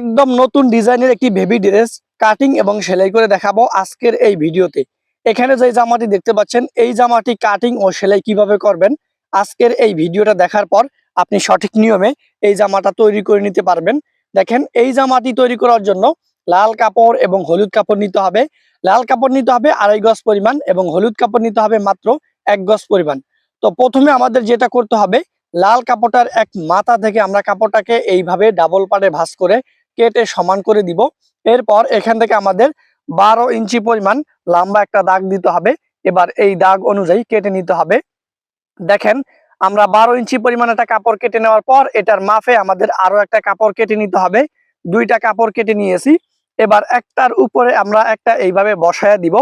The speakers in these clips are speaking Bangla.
একদম নতুন ডিজাইনের একটি বেবি ড্রেস কাটিং এবং সেলাই করে দেখাবো আজকের এই ভিডিওতে। এখানে যে জামাটি দেখতে পাচ্ছেন, এই জামাটি কাটিং ও সেলাই কীভাবে করবেন, আজকের এই ভিডিওটা দেখার পর আপনি সঠিক নিয়মে এই জামাটা তৈরি করে নিতে পারবেন। দেখেন, এই জামাটি তৈরি করার জন্য লাল কাপড় এবং হলুদ কাপড় নিতে হবে। লাল কাপড় নিতে হবে আড়াই গজ পরিমাণ এবং হলুদ কাপড় নিতে হবে মাত্র এক গজ পরিমাণ। তো প্রথমে আমাদের যেটা করতে হবে, লাল কাপড়টার এক মাথা থেকে আমরা কাপড়টাকে এইভাবে ডাবল পাড়ে ভাঁজ করে কেটে সমান করে দিব। এরপর এখান থেকে আমাদের বারো ইঞ্চি পরিমাণ লম্বা একটা দাগ দিতে হবে। এবার এই দাগ অনুযায়ী কেটে নিতে হবে। দেখেন, আমরা বারো ইঞ্চি পরিমাণ একটা কাপড় কেটে নেওয়ার পর এটার মাফে আমাদের আরও একটা কাপড় কেটে নিতে হবে। দুইটা কাপড় কেটে নিয়েছি। এবার একটার উপরে আমরা একটা এইভাবে বসায়া দিব।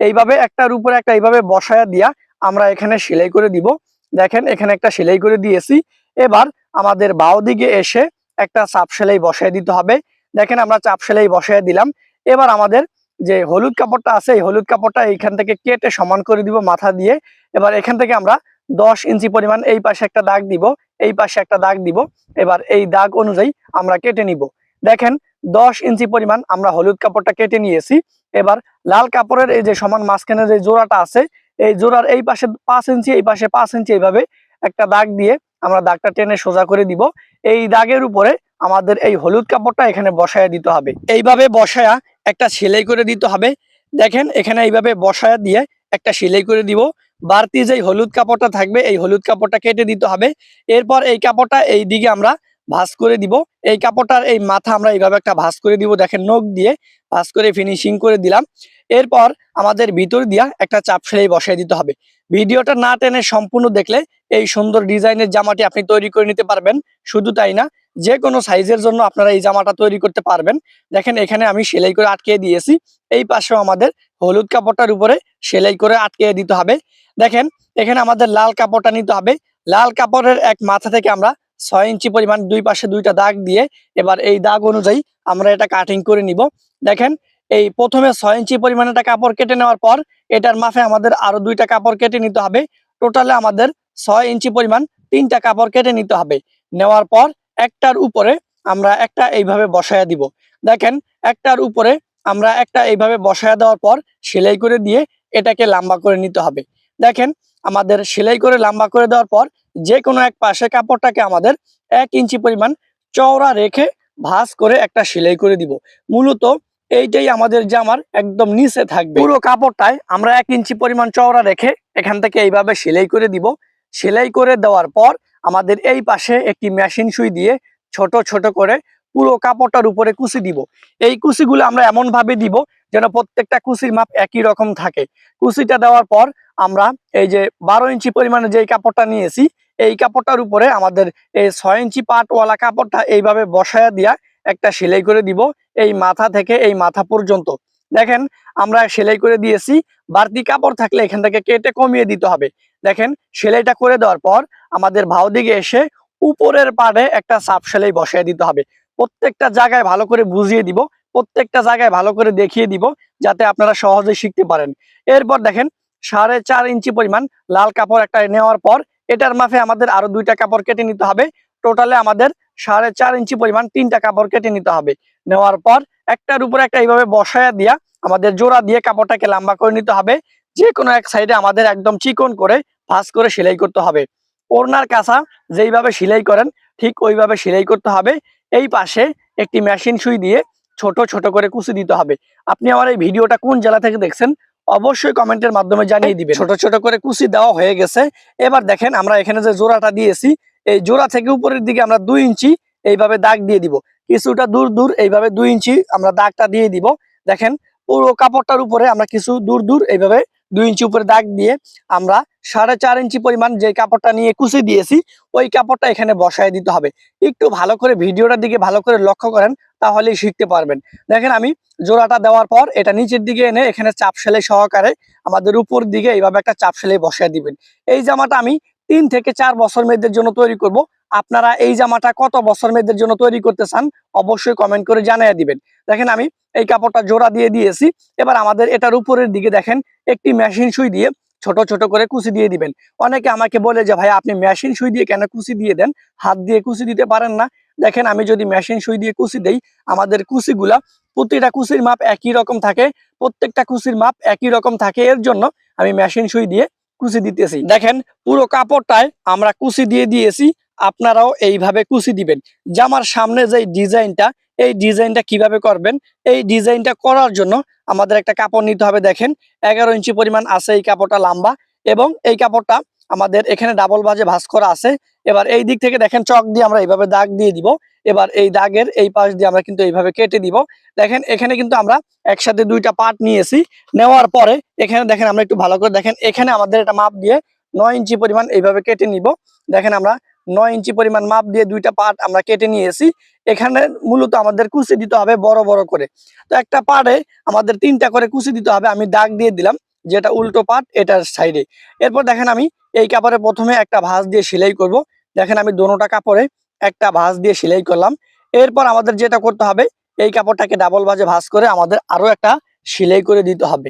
এইভাবে একটার উপরে একটা এইভাবে বসায়া দিয়া আমরা এখানে সেলাই করে দিব। দেখেন, এখানে একটা সেলাই করে দিয়েছি। এবার আমাদের বাও দিকে এসে একটা চাপ সেলাই বসায় দিতে হবে। দেখেন আমরা চাপ সেলাই বসায় দিলাম। এবার আমাদের যে হলুদ কাপড়টা আছে, এই হলুদ কাপড়টা এইখান থেকে কেটে সমান করে দিব মাথা দিয়ে। এবার এখান থেকে আমরা দশ ইঞ্চি পরিমাণ এই পাশে একটা দাগ দিব, এই পাশে একটা দাগ দিব। এবার এই দাগ অনুযায়ী আমরা কেটে নিব। দেখেন দশ ইঞ্চি পরিমাণ আমরা হলুদ কাপড়টা কেটে নিয়েছি। এবার লাল কাপড়ের এই যে সমান মাঝখানে যে জোড়াটা আছে, এই জোড়ার এই পাশে পাঁচ ইঞ্চি, এই পাশে পাঁচ ইঞ্চি এইভাবে একটা দাগ দিয়ে আমরা দাগটা টেনে সোজা করে দিব। এই দাগের উপরে আমাদের এই হলুদ কাপড়টা এখানে বসায়া দিতে হবে। এইভাবে বসায়া একটা সেলাই করে দিতে হবে। দেখেন, এখানে এইভাবে বসায়া দিয়ে একটা সেলাই করে দিব। বাড়তি যেই হলুদ কাপড়টা থাকবে, এই হলুদ কাপড়টা কেটে দিতে হবে। এরপর এই কাপড়টা এই দিকে আমরা ভাঁজ করে দিব। এই কাপড়টার এই মাথা আমরা এইভাবে একটা ভাঁজ করে দিব। দেখেন, নখ দিয়ে ভাঁজ করে ফিনিশিং করে দিলাম। এরপর আমাদের ভিতর দিয়া একটা চাপ সেলাই বসাই দিতে হবে। ভিডিওটা না টেনে সম্পূর্ণ দেখলে এই সুন্দর ডিজাইনের জামাটি আপনি তৈরি করে নিতে পারবেন। শুধু তাই না যে কোনো সাইজের জন্য আপনারা এই জামাটা তৈরি করতে পারবেন। দেখেন, এখানে আমি সেলাই করে আটকে দিয়েছি। এই পাশেও আমাদের হলুদ কাপড়টার উপরে সেলাই করে আটকে দিতে হবে। দেখেন, এখানে আমাদের লাল কাপড়টা নিতে হবে। লাল কাপড়ের এক মাথা থেকে আমরা ছয় ইঞ্চি পরিমাণ দুই পাশে দুইটা দাগ দিয়ে এবার এই দাগ অনুযায়ী আমরা এটা কাটিং করে নিব। দেখেন এই প্রথমে ছয় ইঞ্চি পরিমাণ একটা কাপড় কেটে নেওয়ার পর এটার মাফে আমাদের আরও দুইটা কাপড় কেটে নিতে হবে। টোটালে আমাদের ছয় ইঞ্চি পরিমাণ তিনটা কাপড় কেটে নিতে হবে। নেওয়ার পর একটার উপরে আমরা একটা এইভাবে বসায়া দিব। দেখেন, একটার উপরে আমরা একটা এইভাবে বসায়া দেওয়ার পর সেলাই করে দিয়ে এটাকে লম্বা করে নিতে হবে। দেখেন, আমাদের সেলাই করে লম্বা করে দেওয়ার পর যে কোনো এক পাশে কাপড়টাকে আমাদের এক ইঞ্চি পরিমাণ চওড়া রেখে ভাঁজ করে একটা সেলাই করে দিব। মূলত এইটাই আমাদের জামার একদম নিচে থাকবে। পুরো কাপড়টায় আমরা এক ইঞ্চি পরিমাণ চওড়া রেখে এখান থেকে এইভাবে সেলাই করে দিব। সেলাই করে দেওয়ার পর আমাদের এই পাশে একটি মেশিন সুই দিয়ে ছোট ছোট করে পুরো কাপড়টার উপরে কুচি দিব। এই কুচিগুলো আমরা এমন ভাবে দিব যেন প্রত্যেকটা কুচির মাপ একই রকম থাকে। কুচিটা দেওয়ার পর আমরা এই যে বারো ইঞ্চি পরিমাণে যে কাপড়টা নিয়েছি, এই কাপড়টার উপরে আমাদের এই ছয় ইঞ্চি পাটওয়ালা কাপড়টা এইভাবে বসায়া দিয়া একটা সেলাই করে দিব। এই মাথা থেকে এই মাথা পর্যন্ত। দেখেন, আমরা সেলাই করে দিয়েছি, বাড়তি কাপড় থাকলে এখান থেকে কেটে কমিয়ে দিতে হবে। দেখেন, সেলাইটা করে দেওয়ার পর আমাদের ভাও দিকে এসে উপরের পাড়ে একটা সাপ সেলাই বসায় দিতে হবে। প্রত্যেকটা জায়গায় ভালো করে বুঝিয়ে দিব, প্রত্যেকটা জায়গায় ভালো করে দেখিয়ে দিব, যাতে আপনারা সহজে শিখতে পারেন। এরপর দেখেন, সাড়ে চার ইঞ্চি পরিমাণ লাল কাপড় একটা নেওয়ার পর, এটার মাফে আমাদের আরও দুইটা কাপড় কেটে নিতে হবে। টোটালে আমাদের সাড়ে চার ইঞ্চি পরিমাণ তিনটা কাপড় কেটে নিতে হবে। নেওয়ার পর একটার উপরে একটা এইভাবে বসায়া দিয়া আমাদের জোড়া দিয়ে কাপড়টাকে লম্বা করে নিতে হবে। যে কোনো এক সাইডে আমাদের একদম চিকন করে ভাঁজ করে সেলাই করতে হবে। ওড়নার কাঁচা যেইভাবে সেলাই করেন ঠিক ওইভাবে সেলাই করতে হবে। এই পাশে একটি মেশিন সুই দিয়ে ছোট ছোট করে কুচি দিতে হবে। আপনি আমার এই ভিডিওটা কোন জেলা থেকে দেখছেন অবশ্যই কমেন্টের মাধ্যমে জানিয়ে দিবেন। ছোট ছোট করে কুচি দেওয়া হয়ে গেছে। এবার দেখেন আমরা এখানে যে জোড়াটা দিয়েছি এই জোড়া থেকে উপরের দিকে আমরা দুই ইঞ্চি এইভাবে দাগ দিয়ে দিব। কিছুটা দূর দূর এইভাবে দুই ইঞ্চি আমরা দাগটা দিয়ে দিব। দেখেন, পুরো কাপড়টার উপরে আমরা কিছু দূর দূর এইভাবে দুই ইঞ্চি উপরে দাগ দিয়ে আমরা সাড়ে চার ইঞ্চি পরিমাণ যে কাপড়টা নিয়ে কুচি দিয়েছি, ওই কাপড়টা এখানে বসায় দিতে হবে। একটু ভালো করে ভিডিওটার দিকে ভালো করে লক্ষ্য করেন, তাহলেই শিখতে পারবেন। দেখেন, আমি জোড়াটা দেওয়ার পর এটা নিচের দিকে এনে এখানে চাপ সেলাই সহকারে আমাদের উপর দিকে এইভাবে একটা চাপ সেলাই বসায় দিবেন। এই জামাটা আমি তিন থেকে চার বছর মেয়েদের জন্য তৈরি করব। আপনারা এই জামাটা কত বছর মেয়েদের জন্য তৈরি করতে চান, অবশ্যই কমেন্ট করে জানিয়ে দিবেন। দেখেন আমি এই কাপড়টা জোড়া দিয়ে দিয়েছি। এবার আমাদের এটার উপরের দিকে দেখেন, একটি মেশিন সুই দিয়ে ছোট ছোট করে কুচি দিয়ে দিবেন। অনেকে আমাকে বলে যে ভাই আপনি মেশিন সুই দিয়ে কেন কুচি দিয়ে দেন? হাত দিয়ে কুচি দিতে পারেন না। দেখেন, আমি যদি মেশিন সুই দিয়ে কুচি দেই, আমাদের কুচিগুলা প্রতিটা কুচির মাপ একই রকম থাকে, প্রত্যেকটা কুচির মাপ একই রকম থাকে। এর জন্য আমি মেশিন সুই দিয়ে কুচি দিতেছি। দেখেন, পুরো কাপড়টায় আমরা কুচি দিয়ে দিয়েছি, আপনারাও এইভাবে কুচি দিবেন। জামার সামনে যে ডিজাইনটা, এই ডিজাইনটা কীভাবে করবেন? এই ডিজাইনটা করার জন্য আমাদের একটা কাপড় নিতে হবে, দেখেন। এগারো ইঞ্চি পরিমাণ আছে এই কাপড়টা লম্বা এবং এই কাপড়টা আমাদের এখানে ডাবল বাজে ভাঁজ করা আছে। এবার এই দিক থেকে দেখেন, চক দিয়ে আমরা এইভাবে দাগ দিয়ে দিব। এবার এই দাগের এই পাশ দিয়ে আমরা কিন্তু এইভাবে কেটে দিব। দেখেন, এখানে কিন্তু আমরা একসাথে দুইটা পার্ট নিয়েছি। নেওয়ার পরে এখানে দেখেন, আমরা একটু ভালো করে দেখেন, এখানে আমাদের এটা মাপ দিয়ে নয় ইঞ্চি পরিমাণ এইভাবে কেটে নিব। দেখেন, আমরা নয় ইঞ্চি পরিমাণ মাপ দিয়ে দুইটা পার্ট আমরা কেটে নিয়েছি। এখানে মূলত আমাদের কুচি দিতে হবে বড় বড় করে। তো একটা পার্টে আমাদের তিনটা করে কুচি দিতে হবে, আমি দাগ দিয়ে দিলাম, যেটা উল্টো পার্ট এটার সাইডে। এরপর দেখেন, আমি এই কাপড়ে প্রথমে একটা ভাঁজ দিয়ে সেলাই করব। দেখেন, আমি দোনোটা কাপড়ে একটা ভাঁজ দিয়ে সেলাই করলাম। এরপর আমাদের যেটা করতে হবে, এই কাপড়টাকে ডাবল ভাঁজে ভাঁজ করে আমাদের আরও একটা সেলাই করে দিতে হবে।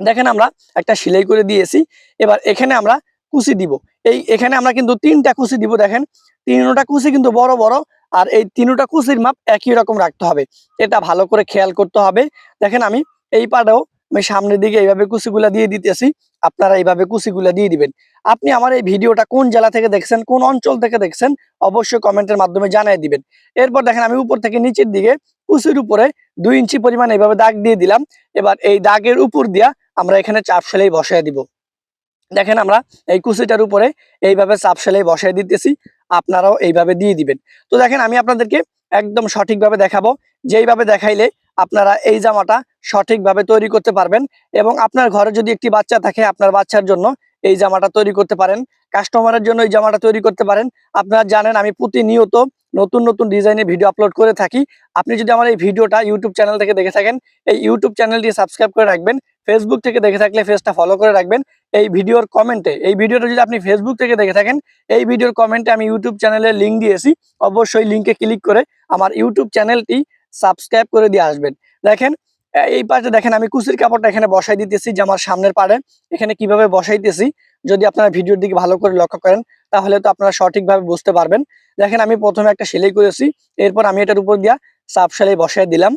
দেখেন আমরা একটা সেলাই করে দিয়েছি, এবার এখানে আমরা কুচি দিব। এই এখানে আমরা কিন্তু তিনটা কুচি দিব, দেখেন। তিনটা কুচি কিন্তু বড় বড়, আর এই তিনটা কুচির মাপ একই রকম রাখতে হবে। এটা ভালো করে খেয়াল করতে হবে। দেখেন আমি এই পাটাও আমি সামনের দিকে এইভাবে কুচিগুলা দিয়ে দিতেছি, আপনারা এইভাবে কুচিগুলা দিয়ে দিবেন। আপনি আমার এই ভিডিওটা কোন জেলা থেকে দেখছেন, কোন অঞ্চল থেকে দেখছেন, অবশ্যই কমেন্টের মাধ্যমে জানিয়ে দিবেন। এরপর দেখেন আমি উপর থেকে নিচের দিকে কুচির উপরে দুই ইঞ্চি পরিমাণ এইভাবে দাগ দিয়ে দিলাম। এবার এই দাগের উপর দিয়া আমরা এখানে চাপ সেলাই বসায় দিব। দেখেন আমরা এই কুচিটার উপরে এইভাবে চাপ সেলাই বসায় দিতেছি, আপনারাও এইভাবে দিয়ে দিবেন। তো দেখেন আমি আপনাদেরকে একদম সঠিকভাবে দেখাবো। যেইভাবে দেখাইলে আপনারা এই জামাটা সঠিকভাবে তৈরি করতে পারবেন এবং আপনার ঘরে যদি একটি বাচ্চা থাকে আপনার বাচ্চার জন্য এই জামাটা তৈরি করতে পারেন। কাস্টমারের জন্য এই জামাটা তৈরি করতে পারেন। আপনারা জানেন আমি প্রতিনিয়ত নতুন নতুন ডিজাইনের ভিডিও আপলোড করে থাকি। আপনি যদি আমার এই ভিডিওটা ইউটিউব চ্যানেল থেকে দেখে থাকেন, এই ইউটিউব চ্যানেলটি সাবস্ক্রাইব করে রাখবেন। ফেসবুক থেকে দেখে থাকলে ফেসটা ফলো করে রাখবেন। এই ভিডিওর কমেন্টে, এই ভিডিওটা যদি আপনি ফেসবুক থেকে দেখে থাকেন, এই ভিডিওর কমেন্টে আমি ইউটিউব চ্যানেলের লিঙ্ক দিয়েছি। অবশ্যই লিঙ্কে ক্লিক করে আমার ইউটিউব চ্যানেলটি সাবস্ক্রাইব করে দিয়ে আসবেন। দেখেন এই পাশে দেখেন আমি কুচির কাপড়টা এখানে বসাই দিতেছি, যে আমার সামনের পাড়ে। এখানে কীভাবে বসাইতেছি, যদি আপনারা ভিডিওর দিকে ভালো করে লক্ষ্য করেন, তাহলে তো আপনারা সঠিকভাবে বুঝতে পারবেন। দেখেন, আমি প্রথমে একটা সেলাই করেছি, এরপর আমি এটার উপর দিয়া চাপ সেলাই বসাই দিলাম।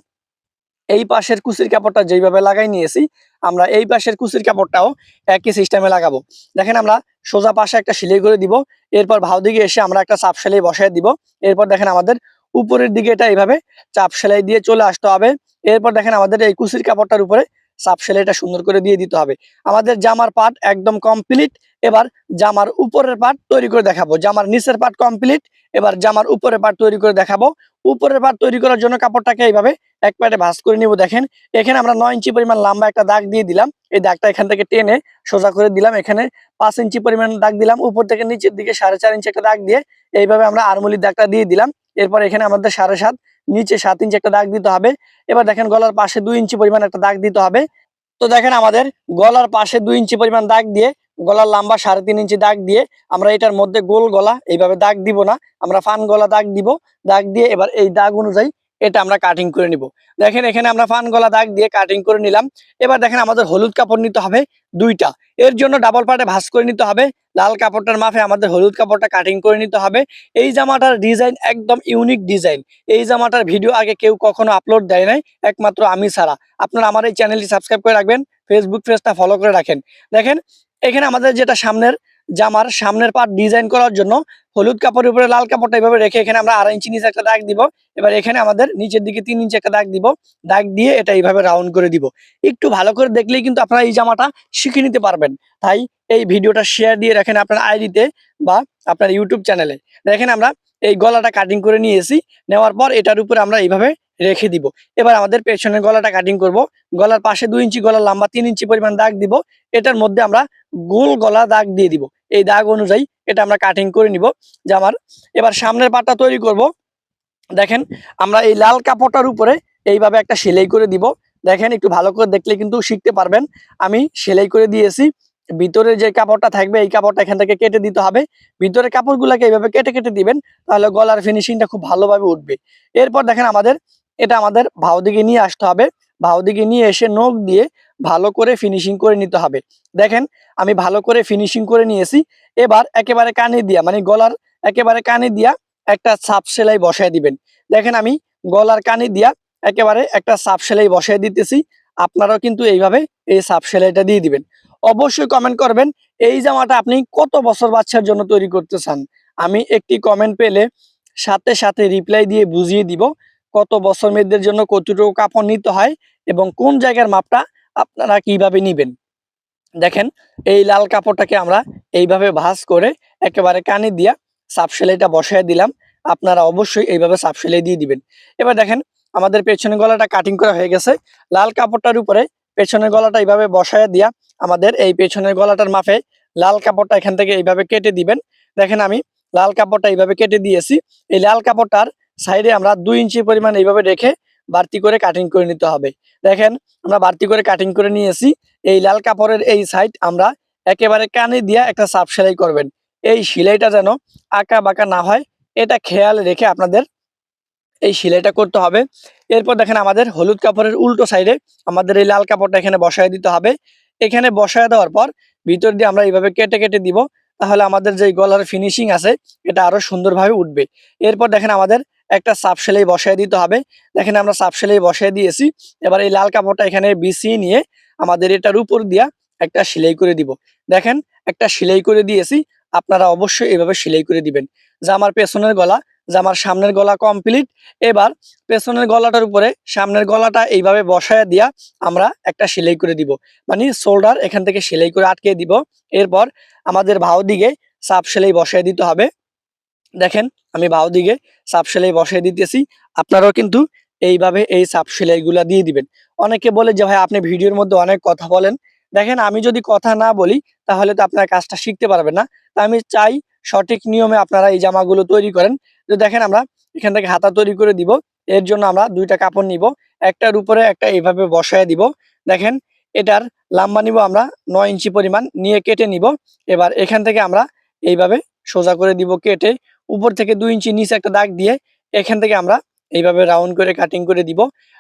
এই পাশের কুচির কাপড়টা যেইভাবে লাগাই নিয়েছি, আমরা এই পাশের কুচির কাপড়টাও একই সিস্টেমে লাগাবো। দেখেন, আমরা সোজা পাশে একটা সেলাই করে দিব, এরপর ভাও দিকে এসে আমরা একটা চাপ সেলাই বসাই দিব। এরপর দেখেন, আমাদের উপরের দিকে এটা এইভাবে চাপ সেলাই দিয়ে চলে আসতে হবে। এরপর দেখেন আমাদের এই কুচির কাপড়টার উপরে চাপ সেলাইটা সুন্দর করে দিয়ে দিতে হবে। আমাদের জামার পাট একদম কমপ্লিট এবার জামার উপরের পাট তৈরি করে দেখাবো। জামার নিচের পাট কমপ্লিট এবার জামার উপরের পাট তৈরি করে দেখাবো। উপরের পাট তৈরি করার জন্য কাপড়টাকে এইভাবে এক প্যাটে ভাঁজ করে নিব, দেখেন। এখানে আমরা নয় ইঞ্চি পরিমাণ লম্বা একটা দাগ দিয়ে দিলাম। এই দাগটা এখান থেকে টেনে সোজা করে দিলাম। এখানে পাঁচ ইঞ্চি পরিমাণ দাগ দিলাম। উপর থেকে নিচের দিকে সাড়ে চার ইঞ্চি একটা দাগ দিয়ে এইভাবে আমরা আরমুলির দাগটা দিয়ে দিলাম। এরপর এখানে আমাদের সাড়ে সাত, নিচে সাত ইঞ্চি একটা দাগ দিতে হবে। এবার দেখেন গলার পাশে দুই ইঞ্চি পরিমাণ একটা দাগ দিতে হবে। তো দেখেন আমাদের গলার পাশে দুই ইঞ্চি পরিমাণ দাগ দিয়ে, গলার লম্বা সাড়ে তিন ইঞ্চি দাগ দিয়ে আমরা এটার মধ্যে গোল গলা, এইভাবে দাগ দিব না। আমরা ফান গলা দাগ দিব, দাগ দিয়ে এবার এই দাগ অনুযায়ী এটা আমরা কাটিং করে নিব। দেখেন এখানে আমরা ফান গলা দাগ দিয়ে কাটিং করে নিলাম। এবার দেখেন আমাদের হলুদ কাপড় নিতে হবে দুইটা। এর জন্য ডাবল পার্টে ভাঁজ করে নিতে হবে। লাল কাপড়টার মাপে আমাদের হলুদ কাপড়টা কাটিং করে নিতে হবে। এই জামাটার ডিজাইন একদম ইউনিক ডিজাইন এই জামাটার ভিডিও আগে কেউ কখনো আপলোড দেয় নাই, একমাত্র আমি ছাড়া। আপনারা আমার এই চ্যানেলটি সাবস্ক্রাইব করে রাখবেন ফেসবুক পেজটা ফলো করে রাখেন। দেখেন, এখানে আমাদের যেটা সামনের জামার সামনের পার্ট ডিজাইন করার জন্য হলুদ কাপড়ের উপরে লাল কাপড়টা এইভাবে রেখে এখানে আমরা আড়াই ইঞ্চি নিচে একটা দাগ দিব। এবার এখানে আমাদের নিচের দিকে তিন ইঞ্চি একটা দাগ দিব। দাগ দিয়ে এটা এইভাবে রাউন্ড করে দিব। একটু ভালো করে দেখলেই কিন্তু আপনারা এই জামাটা শিখে নিতে পারবেন। তাই এই ভিডিওটা শেয়ার দিয়ে রাখেন আপনার আইডিতে বা আপনার ইউটিউব চ্যানেলে দেখেন আমরা এই গলাটা কাটিং করে নিয়েছি। নেওয়ার পর এটার উপরে আমরা এইভাবে রেখে দিব। এবার আমাদের পেছনের গলাটা কাটিং করব। গলার পাশে দুই ইঞ্চি গলার লম্বা তিন ইঞ্চি পরিমাণ দাগ দিব। এটার মধ্যে আমরা গোল গলা দাগ দিয়ে দিব। এই দাগ অনুযায়ী এটা আমরা কাটিং করে নিব জামার এবার সামনের পাটটা তৈরি করব। দেখেন, আমরা এই লাল কাপড়টার উপরে এইভাবে একটা সেলাই করে দিব। দেখেন, একটু ভালো করে দেখলে কিন্তু শিখতে পারবেন। আমি সেলাই করে দিয়েছি। ভিতরে যে কাপড়টা থাকবে, এই কাপড়টা এখান থেকে কেটে দিতে হবে। ভিতরে কাপড়গুলোকে এইভাবে কেটে কেটে দিবেন, তাহলে গলার ফিনিশিংটা খুব ভালোভাবে উঠবে। এরপর দেখেন আমাদের, এটা আমাদের ভাও দিকে নিয়ে আসতে হবে। ভাও দিকে নিয়ে এসে নখ দিয়ে ভালো করে ফিনিশিং করে নিতে হবে। দেখেন, আমি ভালো করে ফিনিশিং করে নিয়েছি। এবার একেবারে কানে দিয়া মানে গলার একেবারে কানে দিয়া একটা সাপ সেলাই বসায় দিবেন। দেখেন আমি গলার কানে দিয়া একেবারে একটা সাপ সেলাই বসায় দিতেছি। আপনারাও কিন্তু এইভাবে এই সাপ সেলাইটা দিয়ে দিবেন। অবশ্যই কমেন্ট করবেন, এই জামাটা আপনি কত বছর বাচ্চার জন্য তৈরি করতে চান? আমি একটি কমেন্ট পেলে সাথে সাথে রিপ্লাই দিয়ে বুঝিয়ে দিব, কত বছর মেয়েদের জন্য কতটুকু কাপড় নিতে হয় এবং কোন জায়গার মাপটা আপনারা কীভাবে নিবেন? দেখেন, এই লাল কাপড়টাকে আমরা এইভাবে ভাঁজ করে একেবারে কানে দিয়া সাপ সেলাইটা বসায় দিলাম। আপনারা অবশ্যই এইভাবে সাপ সেলাই দিয়ে দিবেন। এবার দেখেন, আমাদের পেছনের গলাটা কাটিং করা হয়ে গেছে। লাল কাপড়টার উপরে পেছনের গলাটা এইভাবে বসায় দিয়া আমাদের এই পেছনের গলাটার মাপে লাল কাপড়টা এখান থেকে এইভাবে কেটে দিবেন। দেখেন, আমি লাল কাপড়টা এইভাবে কেটে দিয়েছি। এই লাল কাপড়টার সাইডে আমরা দুই ইঞ্চি পরিমাণ এইভাবে রেখে বাড়তি করে কাটিং করে নিতে হবে। দেখেন, আমরা বাড়তি করে কাটিং করে নিয়েছি। এই লাল কাপড়ের এই সাইড আমরা একেবারে কানে দিয়ে একটা সাপ সেলাই করবেন। এই সেলাইটা যেন আঁকা বাঁকা না হয়, এটা খেয়াল রেখে আপনাদের এই সেলাইটা করতে হবে। এরপর দেখেন, আমাদের হলুদ কাপড়ের উল্টো সাইডে আমাদের এই লাল কাপড়টা এখানে বসায় দিতে হবে। এখানে বসায় দেওয়ার পর ভিতর দিয়ে আমরা এইভাবে কেটে কেটে দিব। তাহলে আমাদের যে গলার ফিনিশিং আছে, এটা আরও সুন্দরভাবে উঠবে। এরপর দেখেন, আমাদের একটা সাপ সেলাই বসায় দিতে হবে। দেখেন আমরা সাপ সেলাই বসায় দিয়েছি। এবার এই লাল কাপড়টা এখানে বিছিয়ে নিয়ে আমাদের এটার উপর দিয়া একটা সেলাই করে দিব। দেখেন একটা সেলাই করে দিয়েছি, আপনারা অবশ্যই এভাবে সেলাই করে দিবেন। জামার পেছনের গলা জামার সামনের গলা কমপ্লিট এবার পেছনের গলাটার উপরে সামনের গলাটা এইভাবে বসায় দিয়া আমরা একটা সেলাই করে দিব। মানে শোল্ডার এখান থেকে সেলাই করে আটকে দিব। এরপর আমাদের ভাও দিকে সাপ সেলাই বসায় দিতে হবে। দেখেন, আমি ভাও দিকে সাপ সেলাই বসায় দিতেছি। আপনারাও কিন্তু এইভাবে এই সাপ সেলাইগুলা দিয়ে দিবেন। অনেকে বলে যে, ভাই, আপনি ভিডিওর মধ্যে অনেক কথা বলেন। দেখেন, আমি যদি কথা না বলি, তাহলে তো আপনার কাজটা শিখতে পারবেন না। তা আমি চাই, সঠিক নিয়মে আপনারা এই জামাগুলো তৈরি করেন। তো দেখেন, আমরা এখান থেকে হাতা তৈরি করে দিব। এর জন্য আমরা দুইটা কাপড় নিব। একটার উপরে, একটা এইভাবে বসায় দিব। দেখেন, এটার লাম্বা নিব আমরা নয় ইঞ্চি পরিমাণ। নিয়ে কেটে নিব। এবার এখান থেকে আমরা এইভাবে সোজা করে দিব কেটে। উপর থেকে দুই ইঞ্চি নিচে একটা দাগ দিয়ে এখান থেকে আমরা এইভাবে রাউন্ড করে কাটিং করে দিব।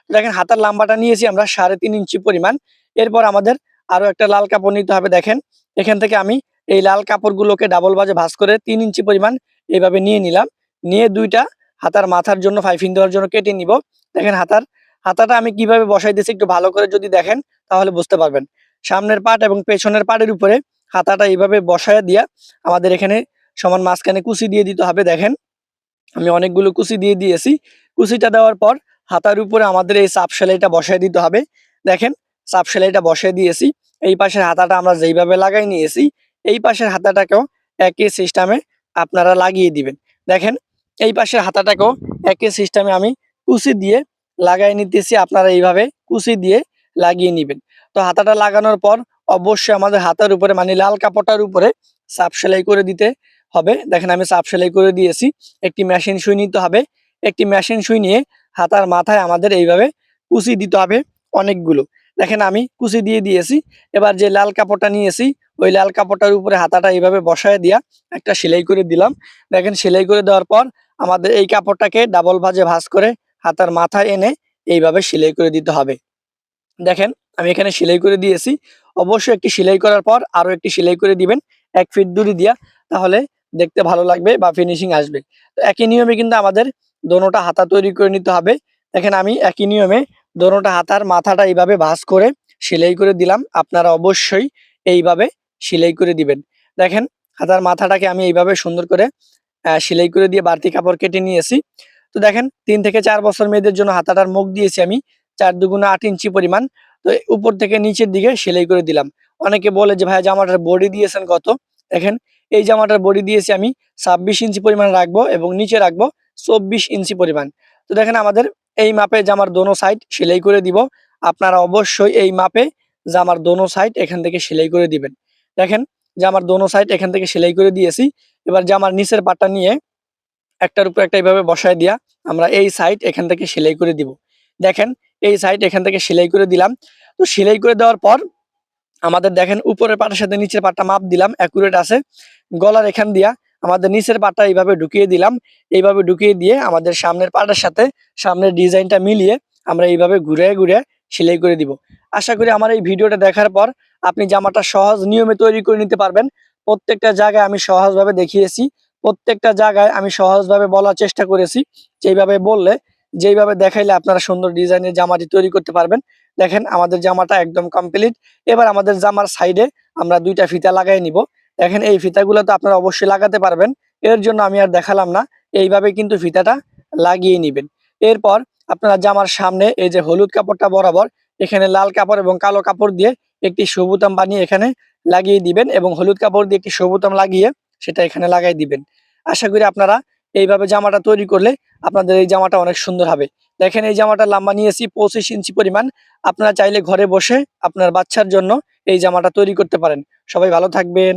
দেখেন হাতার লাম্বাটা নিয়েছি আমরা সাড়ে তিন ইঞ্চি পরিমাণ। এরপর আমাদের আরও একটা লাল কাপড় নিতে হবে, দেখেন। এখান থেকে আমি এই লাল কাপড়গুলোকে ডাবল বাজে ভাঁজ করে তিন ইঞ্চি পরিমাণ এইভাবে নিয়ে নিলাম। নিয়ে দুইটা হাতার মাথার জন্য ফাইফিন দেওয়ার জন্য কেটে নিব। দেখেন হাতার, হাতাটা আমি কীভাবে বসাই দিয়েছি একটু ভালো করে যদি দেখেন, তাহলে বুঝতে পারবেন। সামনের পাট এবং পেছনের পাটের উপরে হাতাটা এইভাবে বসায় দিয়া আমাদের এখানে সমান মাঝখানে কুচি দিয়ে দিতে হবে, দেখেন। আমি অনেকগুলো কুচি দিয়ে দিয়েছি। কুচিটা দেওয়ার পর হাতার উপরে আমাদের এই চাপ সেলাইটা বসায় দিতে হবে। দেখেন, চাপ সেলাইটা বসায় দিয়েছি। এই পাশের হাতাটা আমরা যেইভাবে লাগাই নিয়েছি, এই পাশের হাতাটাকেও একই সিস্টেমে আপনারা লাগিয়ে দিবেন। দেখেন, এই পাশের হাতাটাকেও একই সিস্টেমে আমি কুচি দিয়ে লাগাই নিতেছি, আপনারা এইভাবে কুচি দিয়ে লাগিয়ে নিবেন। তো হাতাটা লাগানোর পর অবশ্যই আমাদের হাতার উপরে মানে লাল কাপড়টার উপরে চাপ সেলাই করে দিতে হবে। দেখেন আমি চাপ সেলাই করে দিয়েছি। একটি মেশিন সুই নিতে হবে। একটি মেশিন সুই নিয়ে হাতার মাথায় আমাদের এইভাবে কুচি দিতে হবে অনেকগুলো। দেখেন আমি কুচি দিয়ে দিয়েছি। এবার যে লাল কাপড়টা নিয়েছি, ওই লাল কাপড়টার উপরে হাতাটা এইভাবে বসায় দিয়া একটা সেলাই করে দিলাম। দেখেন সেলাই করে দেওয়ার পর আমাদের এই কাপড়টাকে ডাবল ভাজে ভাজ করে হাতার মাথায় এনে এইভাবে সেলাই করে দিতে হবে। দেখেন আমি এখানে সেলাই করে দিয়েছি। অবশ্যই একটি সেলাই করার পর আরও একটি সেলাই করে দিবেন। এক ফিট দূরি দিয়া। তাহলে দেখতে ভালো লাগবে বা ফিনিশিং আসবে। তো একই নিয়মে কিন্তু আমাদের দোনোটা হাতা তৈরি করে নিতে হবে। দেখেন আমি একই নিয়মে দোনোটা হাতার মাথাটা এইভাবে ভাঁজ করে সেলাই করে দিলাম। আপনারা অবশ্যই এইভাবে সেলাই করে দিবেন। দেখেন হাতার মাথাটাকে আমি এইভাবে সুন্দর করে সেলাই করে দিয়ে বাড়তি কাপড় কেটে নিয়েছি। তো দেখেন তিন থেকে চার বছর মেয়েদের জন্য হাতাটার মুখ দিয়েছি আমি, চার দুগুণে আট ইঞ্চি পরিমাণ। তো উপর থেকে নিচের দিকে সেলাই করে দিলাম। অনেকে বলে যে ভাই জামাটার বডি দিয়েছেন কত? দেখেন এই জামাটার বডি দিয়েছি আমি ছাব্বিশ ইঞ্চি পরিমাণ রাখব এবং নিচে রাখব চব্বিশ ইঞ্চি পরিমাণ। তো দেখেন আমাদের এই মাপে জামার দোনো সাইড সেলাই করে দিব। আপনারা অবশ্যই এই মাপে জামার দোনো সাইড এখান থেকে সেলাই করে দিবেন। দেখেন জামার দোনো সাইড এখান থেকে সেলাই করে দিয়েছি। এবার জামার নিচের পাটা নিয়ে একটার উপর একটা এইভাবে বসায় দিয়া আমরা এই সাইড এখান থেকে সেলাই করে দিব। দেখেন এই সাইড এখান থেকে সেলাই করে দিলাম। তো সেলাই করে দেওয়ার পর আমাদের দেখেন উপরের পাটের সাথে নিচের পাটটা মাপ দিলাম অ্যাকুরেট আছে। গলার এখান দিয়া আমাদের নিচের পাটটা এইভাবে ঢুকিয়ে দিলাম। এইভাবে ঢুকিয়ে দিয়ে আমাদের সামনের পাটের সাথে সামনের ডিজাইনটা মিলিয়ে আমরা এইভাবে ঘুরে ঘুরে সেলাই করে দিব। আশা করি আমার এই ভিডিওটা দেখার পর আপনি জামাটা সহজ নিয়মে তৈরি করে নিতে পারবেন। প্রত্যেকটা জায়গায় আমি সহজভাবে দেখিয়েছি, প্রত্যেকটা জায়গায় আমি সহজভাবে বলার চেষ্টা করেছি। যেইভাবে বললে, যেইভাবে দেখাইলে আপনারা সুন্দর ডিজাইনের জামাটি তৈরি করতে পারবেন। দেখেন আমাদের জামাটা একদম কমপ্লিট এবার আমাদের জামার সাইডে আমরা দুইটা ফিতা লাগাই নিব। দেখেন এই ফিতাগুলো তো আপনারা অবশ্যই লাগাতে পারবেন। এর জন্য আমি আর দেখালাম না, এইভাবে কিন্তু ফিতাটা লাগিয়ে নেবেন। এরপর আপনারা জামার সামনে এই যে হলুদ কাপড়টা বরাবর, এখানে লাল কাপড় এবং কালো কাপড় দিয়ে একটি সবুতাম বানিয়ে এখানে লাগিয়ে দিবেন এবং হলুদ কাপড় দিয়ে একটি সবুতাম লাগিয়ে সেটা এখানে লাগাই দিবেন। আশা করি আপনারা এইভাবে জামাটা তৈরি করলে আপনাদের এই জামাটা অনেক সুন্দর হবে। দেখেন এই জামাটা লাম্বা নিয়েছি, পঁচিশ ইঞ্চি পরিমাণ। আপনারা চাইলে ঘরে বসে আপনার বাচ্চার জন্য এই জামাটা তৈরি করতে পারেন। সবাই ভালো থাকবেন।